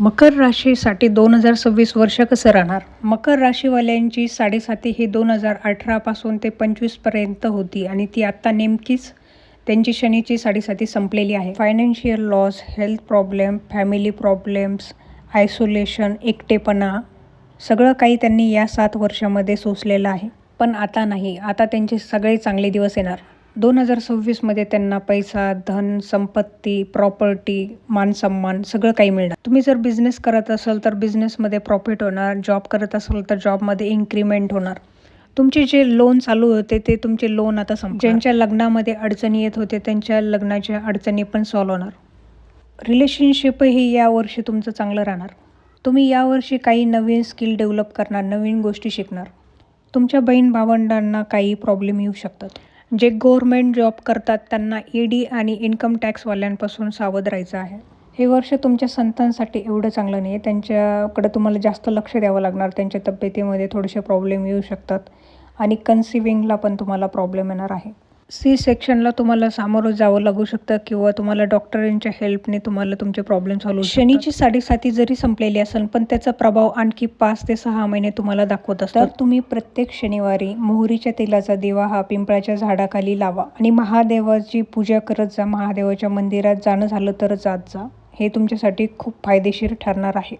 मकर राशीसाठी दोन हजार सव्वीस वर्ष कसं राहणार? मकर राशीवाल्यांची साडेसाती ही दोन हजार अठरापासून ते पंचवीसपर्यंत होती आणि ती आत्ता नेमकीच त्यांची शनीची साडेसाती संपलेली आहे. Financial loss health problem family problems isolation एकटेपणा सगळं काही त्यांनी या सात वर्षामध्ये सोसलेलं आहे. पण आता नाही. आता त्यांचे सगळे चांगले दिवस येणार. दोन हजार सव्वीसमध्ये त्यांना पैसा धन संपत्ती प्रॉपर्टी मानसन्मान सगळं काही मिळणार. तुम्ही जर बिझनेस करत असाल तर बिझनेसमध्ये प्रॉफिट होणार. जॉब करत असाल तर जॉबमध्ये इन्क्रीमेंट होणार. तुमचे जे लोन चालू होते ते तुमचे लोन आता संप ज्यांच्या लग्नामध्ये अडचणी येत होते त्यांच्या लग्नाच्या अडचणी पण सॉल्व होणार. रिलेशनशिपही यावर्षी तुमचं चांगलं राहणार. तुम्ही यावर्षी काही नवीन स्किल डेव्हलप करणार नवीन गोष्टी शिकणार. तुमच्या बहीण भावंडांना काही प्रॉब्लेम येऊ शकतात. जे गव्हर्मेंट जॉब करतात त्यांना ई डी आणि इन्कम टॅक्सवाल्यांपासून सावध राहायचं आहे. हे वर्ष तुमच्या संतांसाठी एवढं चांगलं नाही आहे त्यांच्याकडे तुम्हाला जास्त लक्ष द्यावं लागणार. त्यांच्या तब्येतीमध्ये थोडेसे प्रॉब्लेम येऊ शकतात. आणि कन्सिविंगला पण तुम्हाला प्रॉब्लेम येणार आहे. सी सेक्शनला तुम्हाला सामोरं जावं लागू शकतं किंवा तुम्हाला डॉक्टरांच्या हेल्पने तुम्हाला तुमचे प्रॉब्लेम सॉल्व्ह शनीची साडेसाती जरी संपलेली असेल पण त्याचा प्रभाव आणखी पाच ते सहा महिने तुम्हाला दाखवत असतात. तर तुम्ही प्रत्येक शनिवारी मोहरीच्या तेलाचा दिवा हा पिंपळाच्या झाडाखाली लावा आणि महादेवाची पूजा करत जा. महादेवाच्या मंदिरात जाणं झालं तर जात जा. हे तुमच्यासाठी खूप फायदेशीर ठरणार आहे.